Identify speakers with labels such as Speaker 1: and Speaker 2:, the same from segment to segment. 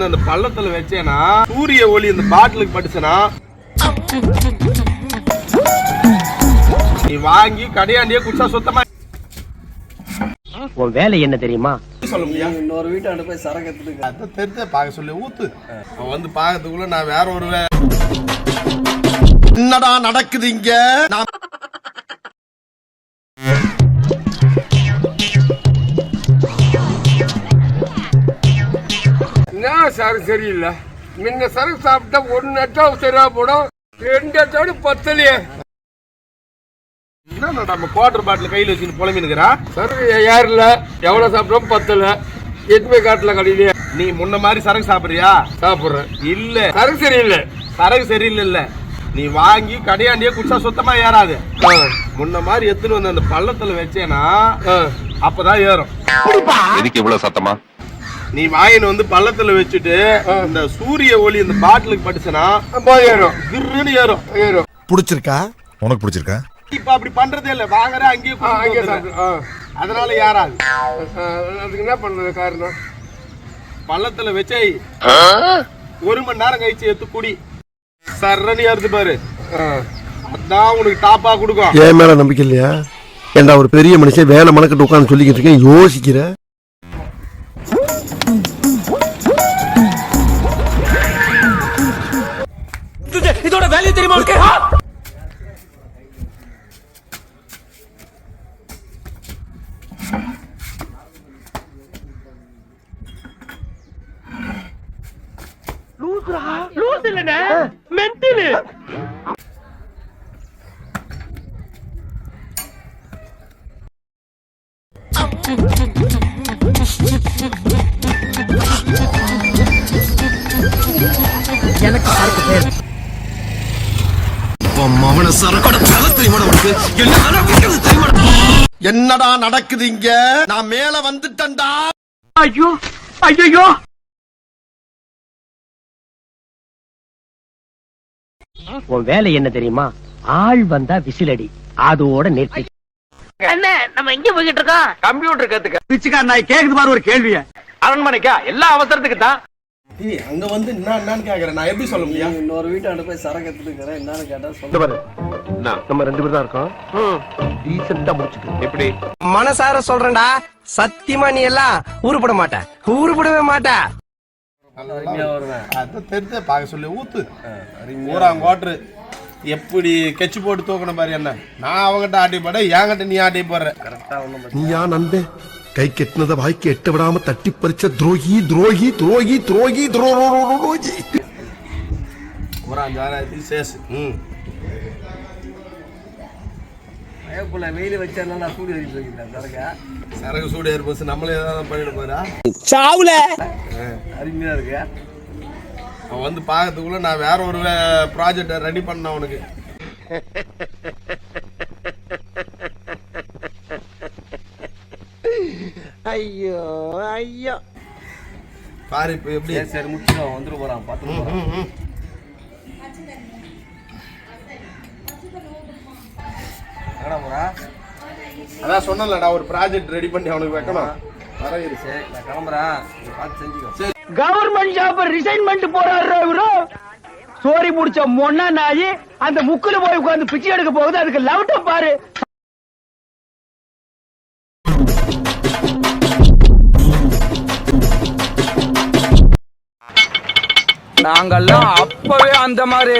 Speaker 1: வந்து அந்த பள்ளத்துல வச்சேனா சூரிய ஒளி இந்த பாட்டிலுக்கு பட்டுச்சுன்னா நீ வாங்கி கடையாண்டியே குடிச்சா சுத்தமா
Speaker 2: உன் வேலை என்ன தெரியுமா?
Speaker 1: சொல்ல முடியாது
Speaker 3: இன்னொரு வீட்டாண்ட போய் சரக்கு எடுத்துட்டு
Speaker 1: அதான் தெரிஞ்ச பார்க்க சொல்லி ஊத்து. அவன் வந்து பார்க்கறதுக்குள்ள நான் வேற ஒரு
Speaker 4: என்னடா நடக்குது இங்க? நான்
Speaker 5: சரக்கு சரியில்லை. முன்ன சரக்கு சாப்பிட்டா ஒன்னு எட்டா சரியா போடும். ரெண்டு எட்டோடு பத்தலையே.
Speaker 1: என்ன நம்ம குவார்டர் பாட்டில் கையில் வச்சுன்னு புலம்பினுக்கிறா?
Speaker 5: சரக்கு யாரில் எவ்வளோ சாப்பிட்டோம்? பத்தல. எட்டுமே காட்டல கடையிலே.
Speaker 1: நீ முன்ன மாதிரி சரக்கு சாப்பிடுறியா?
Speaker 5: சாப்பிட்றேன்.
Speaker 1: இல்ல.
Speaker 5: சரக்கு சரியில்லை.
Speaker 1: சரக்கு சரியில்லை இல்ல நீ வாங்கி கடையாண்டியே குடிச்சா சுத்தமா ஏறாது. முன்ன மாதிரி எடுத்துன்னு வந்து அந்த பள்ளத்துல வச்சேனா
Speaker 5: ஆ.
Speaker 1: அப்பதான் ஏறும்.
Speaker 6: எதுக்கு இவ்வளவு சத்தமா?
Speaker 1: நீ வாங்கின்னு வந்து பள்ளத்துல வச்சுட்டு இந்த சூரிய ஒளி இந்த பாட்டிலுக்கு பட்டுச்சுன்னா
Speaker 5: போய் ஏறும்.
Speaker 1: கிருன்னு ஏறும்.
Speaker 5: ஏறும்.
Speaker 4: புடிச்சிருக்கா?
Speaker 7: உனக்கு பிடிச்சிருக்கா?
Speaker 1: இப்ப அப்படி பண்றதே இல்ல. வாங்குற அங்கேயே
Speaker 5: ஆ, அங்கே
Speaker 1: குடிச்சிட்டு
Speaker 5: சாப்பிடு.
Speaker 1: வந்துடுற.
Speaker 5: ஆ.
Speaker 1: அதனால ஏறாது.
Speaker 5: ஆ, அதுக்கு என்ன பண்ணுறது காரணம்?
Speaker 1: பள்ளத்துல வச்சே ஒரு மணி நேரம் கழிச்சு எடுத்து குடி. சர்றன்னு ஏறுது பாரு.
Speaker 5: ஆ.
Speaker 1: அதான் உனக்கு டாப்பா கொடுக்கும்.
Speaker 4: என் மேல நம்பிக்கை இல்லையா? ஏண்டா ஒரு பெரிய மனுஷன் வேலை மனக்கிட்டு உட்காந்து சொல்லிக்கிட்டு இருக்கேன் யோசிக்கிற?
Speaker 2: இதோட வேலையை தெரியுமா உனக்கு லூஸ் இல்லனே மென்டல் எனக்கு
Speaker 4: மவன சரக்கோட தலை தெரியுமா உனக்கு? என்ன நடக்குது தெரியுமா என்னடா நடக்குது இங்க? நான் மேல வந்துட்டேன்டா.
Speaker 2: ஐயோ ஐயோ உன் வேலை என்ன தெரியுமா? ஆள் வந்தா விசிலடி. அதோட நிறுத்தி.
Speaker 8: அண்ணே நம்ம எங்க போய்கிட்டு இருக்கோம்?
Speaker 2: கம்ப்யூட்டர் கத்துக்க. பிச்சுக்கார நாய் கேக்குது பாரு ஒரு கேள்விய. அரண்மனைக்கா? எல்லா அவசரத்துக்கு தான்
Speaker 1: ஏய், அங்க வந்து என்ன என்னன்னு கேக்குறேன். நான் எப்படி சொல்ல முடியும்?
Speaker 3: இன்னொரு வீட்டாண்ட போய் சரக்கு எடுத்துட்டு என்னன்னு கேட்டா சொல்ல.
Speaker 4: பாரு. நம்ம ரெண்டு பேரும் தான் இருக்கோம். டீசெண்டா முடிச்சுட்டு.
Speaker 6: எப்படி?
Speaker 2: மனசார சொல்றேன்டா. சத்தியமா நீ எல்லாம் உருப்பட மாட்ட. உருப்படவே மாட்ட.
Speaker 1: தெரிஞ்ச பார்க்க சொல்லி ஊத்து. ஊராங்க ஓட்டுரு. எப்படி கெச்சு போட்டு தூக்கணும் பாரு என்ன? நான் அவங்ககிட்ட ஆட்டி போட என்கிட்ட நீ ஆட்டி போடுற.
Speaker 4: நீயா நண்பே? கை கெட்டினத வாய்க்கு எட்ட விடாம தட்டி பறிச்ச துரோகி துரோகி துரோகி துரோகி துரோகி
Speaker 1: ஊராங்க ஜாராத்தி சேஸ் ம்
Speaker 3: பயப்புல வெயில் வச்சா நான் சூடு
Speaker 1: ஏற்போச்சு நம்மளே ஏதாவது பண்ணிட்டு போறா
Speaker 3: அருமையா இருக்கு
Speaker 1: அவன் வந்து பார்க்கறதுக்குள்ள நான் வேற ஒரு ப்ராஜெக்ட் ரெடி பண்ண அவனுக்கு
Speaker 4: ஐயோ ஐயோ.
Speaker 1: பாரு இப்ப எப்படி?
Speaker 3: சரி சரி முடிச்சிடும் வந்துட்டு
Speaker 1: ம், ம்.
Speaker 3: எங்கடா போறா
Speaker 1: அதான் சொன்னலடா ஒரு ப்ராஜெக்ட் ரெடி பண்ணி அவனுக்கு வைக்கணும். வர இரு.
Speaker 3: சரி நான் கிளம்புறேன். பார்த்து செஞ்சுக்கோ.
Speaker 2: கவர்மெண்ட் ஜாப் ரிசைன் பண்ணிட்டு போறாரு இவரு. சோரி முடிச்ச மொன்னா நாயி அந்த முக்குல போய் உட்கார்ந்து பிச்சை எடுக்க போகுது. அதுக்கு லவுட்ட பாரு.
Speaker 9: நாங்கெல்லாம் அப்பவே அந்த மாதிரி.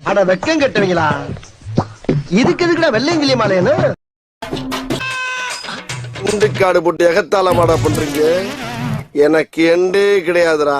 Speaker 4: அட வெக்கம் கட்டுவீங்களா? இதுக்கு எதுக்குடா வெள்ளையங்கிலி மாலையன்னு காடு போட்டு எகத்தால மாடா பண்றீங்க. எனக்கு எண்டே கிடையாதுடா.